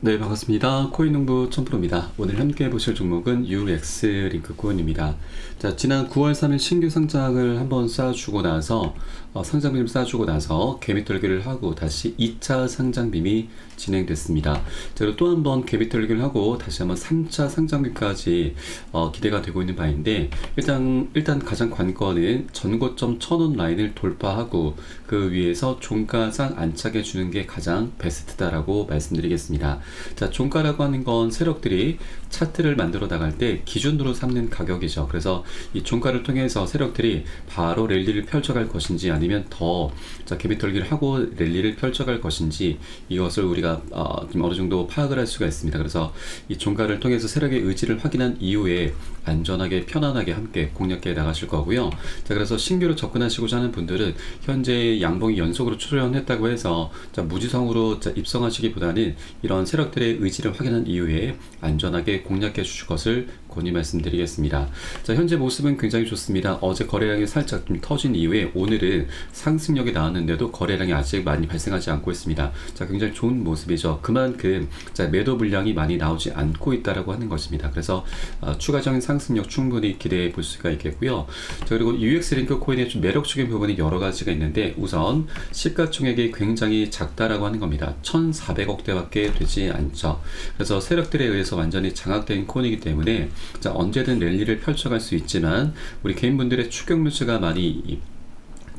네, 반갑습니다. 코인농부 천프로입니다. 오늘 함께 보실 종목은 UX 링크 코인입니다. 자, 지난 9월 3일 신규 상장을 한번 쌓아주고 나서, 어, 상장빔을 쌓아주고 나서 개미털기를 하고 다시 2차 상장빔이 진행됐습니다. 자, 또 한번 개미털기를 하고 다시 한번 3차 상장빔까지 어, 기대가 되고 있는 바인데, 일단, 일단 가장 관건은 전고점 1000원 라인을 돌파하고 그 위에서 종가상 안착해 주는 게 가장 베스트다라고 말씀드리겠습니다. 자, 종가라고 하는 건 세력들이 차트를 만들어 나갈 때 기준으로 삼는 가격이죠. 그래서 이 종가를 통해서 세력들이 바로 랠리를 펼쳐갈 것인지 아니면 더 자, 개미털기를 하고 랠리를 펼쳐갈 것인지 이것을 우리가 어, 좀 어느 정도 파악을 할 수가 있습니다. 그래서 이 종가를 통해서 세력의 의지를 확인한 이후에 안전하게 편안하게 함께 공략해 나가실 거고요. 자, 그래서 신규로 접근하시고자 하는 분들은 현재 양봉이 연속으로 출현했다고 해서 자, 무지성으로 자, 입성하시기보다는 이런 세력 들의 의지를 확인한 이후에 안전하게 공략해 주실 것을 권유 말씀드리겠습니다. 자, 현재 모습은 굉장히 좋습니다. 어제 거래량이 살짝 좀 터진 이후에 오늘은 상승력이 나왔는데도 거래량이 아직 많이 발생하지 않고 있습니다. 자, 굉장히 좋은 모습이죠. 그만큼 자, 매도 물량이 많이 나오지 않고 있다라고 하는 것입니다. 그래서 어, 추가적인 상승력 충분히 기대해 볼 수가 있겠고요. 자, 그리고 UX 링크 코인의 좀 매력적인 부분이 여러 가지가 있는데 우선 시가총액이 굉장히 작다라고 하는 겁니다. 1,400억대밖에 되지 않죠. 그래서 세력들에 의해서 완전히 장악된 코인이기 때문에 자, 언제든 랠리를 펼쳐갈 수 있지만 우리 개인분들의 추격 매수가 많이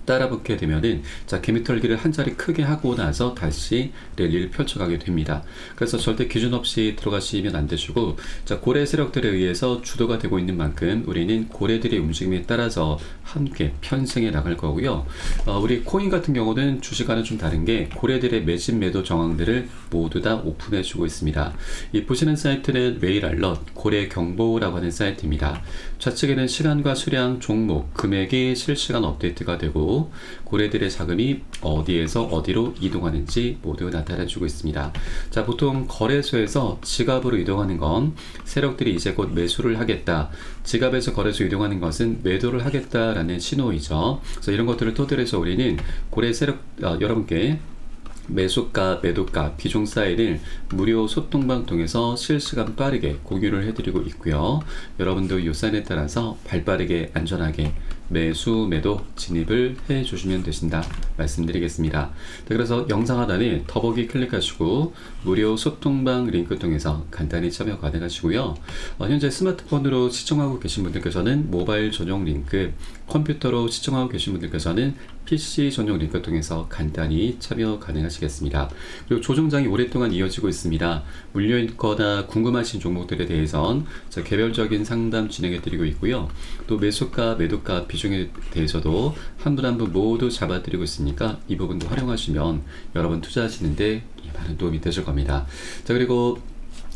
따라붙게 되면은 자 개미털기를 한 자리 크게 하고 나서 다시 랠리를 펼쳐가게 됩니다. 그래서 절대 기준 없이 들어가시면 안 되시고 자 고래 세력들에 의해서 주도가 되고 있는 만큼 우리는 고래들의 움직임에 따라서 함께 편승해 나갈 거고요. 어, 우리 코인 같은 경우는 주식과는 좀 다른 게 고래들의 매집 매도 정황들을 모두 다 오픈해 주고 있습니다. 이 보시는 사이트는 웨일 알럿 고래 경보라고 하는 사이트입니다. 좌측에는 시간과 수량, 종목, 금액이 실시간 업데이트가 되고 고래들의 자금이 어디에서 어디로 이동하는지 모두 나타내주고 있습니다. 자, 보통 거래소에서 지갑으로 이동하는 건 세력들이 이제 곧 매수를 하겠다. 지갑에서 거래소 이동하는 것은 매도를 하겠다라는 신호이죠. 그래서 이런 것들을 토대로 해서 우리는 고래 세력 어, 여러분께 매수가, 매도가, 비중 사이를 무료 소통방 통해서 실시간 빠르게 공유를 해드리고 있고요. 여러분도 이 사인에 따라서 발빠르게 안전하게 매수, 매도 진입을 해 주시면 되신다 말씀드리겠습니다. 네, 그래서 영상 하단에 더보기 클릭하시고 무료 소통방 링크 통해서 간단히 참여 가능하시고요. 어, 현재 스마트폰으로 시청하고 계신 분들께서는 모바일 전용 링크, 컴퓨터로 시청하고 계신 분들께서는 PC 전용 링크 통해서 간단히 참여 가능하시겠습니다. 그리고 조정장이 오랫동안 이어지고 있습니다. 물려있거나 궁금하신 종목들에 대해선 개별적인 상담 진행해 드리고 있고요. 또 매수가, 매도가, 비 중에 대해서도 한분 한 분 모두 잡아드리고 있으니까 이 부분도 활용하시면 여러분 투자하시는데 많은 도움이 되실 겁니다. 자, 그리고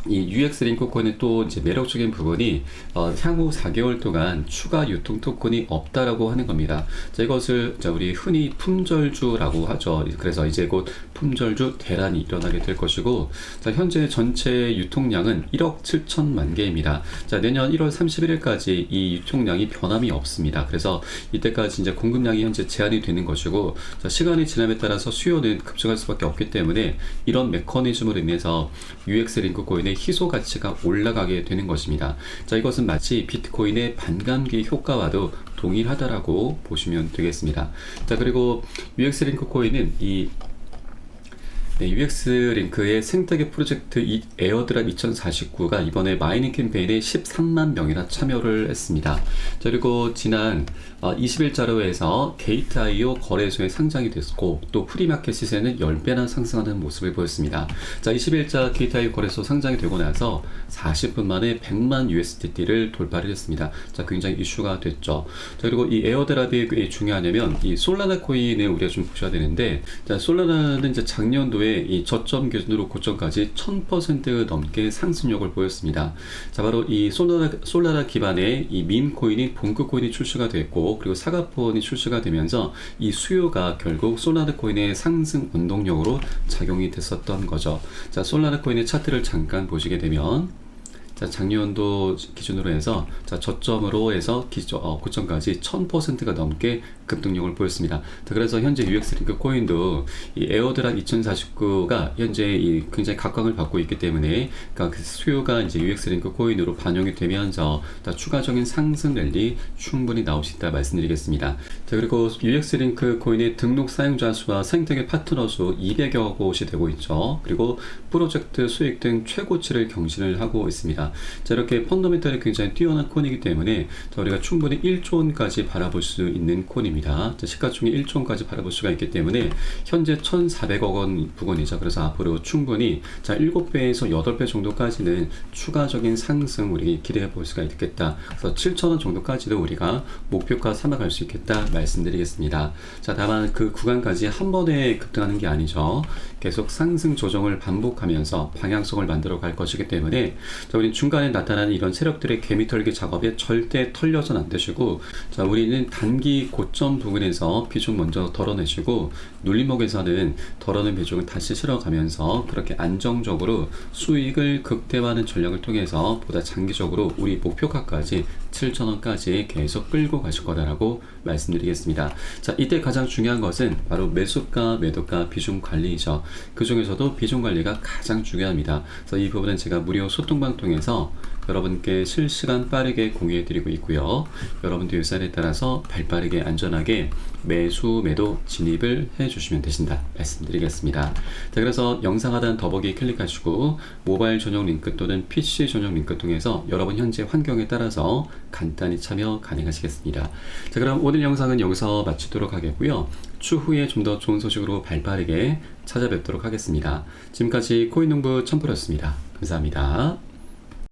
이 UX 링크 코인의 또 이제 매력적인 부분이 어, 향후 4개월 동안 추가 유통 토큰이 없다라고 하는 겁니다. 자, 이것을 자, 우리 흔히 품절주라고 하죠. 그래서 이제 곧 품절주 대란이 일어나게 될 것이고, 자, 현재 전체 유통량은 1억 7천만 개입니다. 자, 내년 1월 31일까지 이 유통량이 변함이 없습니다. 그래서 이때까지 이제 공급량이 현재 제한이 되는 것이고, 자, 시간이 지남에 따라서 수요는 급증할 수밖에 없기 때문에 이런 메커니즘으로 인해서 UX 링크 코인의 희소 가치가 올라가게 되는 것입니다. 자, 이것은 마치 비트코인의 반감기 효과와도 동일하다라고 보시면 되겠습니다. 자, 그리고 UX 링크 코인은 이 네, UX 링크의 생태계 프로젝트 에어드랍 2049가 이번에 마이닝 캠페인에 13만 명이나 참여를 했습니다. 자, 그리고 지난 20일자로에서 어, 게이트.io 거래소에 상장이 됐고 또 프리마켓 시세는 10배나 상승하는 모습을 보였습니다. 자, 20일자 게이트.io 거래소 상장이 되고 나서 40분 만에 100만 USDT를 돌파를 했습니다. 자, 굉장히 이슈가 됐죠. 자, 그리고 이 에어드랍이 왜 중요하냐면 이 솔라나 코인을 우리가 좀 보셔야 되는데 자, 솔라나는 이제 작년도에 이후에 이 저점 기준으로 고점까지 1000% 넘게 상승력을 보였습니다. 자, 바로 이 솔라라, 솔라라 기반의 이 밈 코인이 본급 코인이 출시가 됐고, 그리고 사과폰이 출시가 되면서 이 수요가 결국 솔라라 코인의 상승 운동력으로 작용이 됐었던 거죠. 자, 솔라라 코인의 차트를 잠깐 보시게 되면 자, 작년도 기준으로 해서 자, 저점으로 해서 기저, 어, 고점까지 1000%가 넘게 급등력을 보였습니다. 자, 그래서 현재 UX링크 코인도 이 에어드랍 2049가 현재 이 굉장히 각광을 받고 있기 때문에 그러니까 그 수요가 이제 UX링크 코인으로 반영이 되면서 자, 추가적인 상승 랠리 충분히 나올 수 있다 말씀드리겠습니다. 자, 그리고 UX링크 코인의 등록 사용자 수와 생태계 파트너 수 200여 곳이 되고 있죠. 그리고 프로젝트 수익 등 최고치를 경신을 하고 있습니다. 자, 이렇게 펀더멘털이 굉장히 뛰어난 코인이기 때문에 자, 우리가 충분히 1조 원까지 바라볼 수 있는 코인입니다. 자, 시가총액 1조 원까지 바라볼 수가 있기 때문에 현재 1,400억 원 부근이죠. 그래서 앞으로 충분히 자, 7배에서 8배 정도까지는 추가적인 상승 우리 기대해 볼 수가 있겠다. 그래서 7천 원 정도까지도 우리가 목표가 삼아갈 수 있겠다 말씀드리겠습니다. 자, 다만 그 구간까지 한 번에 급등하는 게 아니죠. 계속 상승 조정을 반복하면서 방향성을 만들어 갈 것이기 때문에 자, 우리 중간에 나타나는 이런 세력들의 개미 털기 작업에 절대 털려선 안 되시고 자, 우리는 단기 고점 부분에서 비중 먼저 덜어내시고 눌림목에서는 덜어낸 비중을 다시 실어가면서 그렇게 안정적으로 수익을 극대화하는 전략을 통해서 보다 장기적으로 우리 목표가까지 7,000원까지 계속 끌고 가실 거다라고 말씀드리겠습니다. 자, 이때 가장 중요한 것은 바로 매수가, 매도가, 비중 관리이죠. 그 중에서도 비중 관리가 가장 중요합니다. 그래서 이 부분은 제가 무료 소통방 통해서 여러분께 실시간 빠르게 공유해 드리고 있고요. 여러분들 유산에 따라서 발 빠르게 안전하게 매수, 매도 진입을 해 주시면 되신다 말씀드리겠습니다. 자, 그래서 영상 하단 더보기 클릭하시고 모바일 전용 링크 또는 PC 전용 링크 통해서 여러분 현재 환경에 따라서 간단히 참여 가능하시겠습니다. 자, 그럼 오늘 영상은 여기서 마치도록 하겠고요. 추후에 좀 더 좋은 소식으로 발 빠르게 찾아뵙도록 하겠습니다. 지금까지 코인농부 첨프였습니다. 감사합니다.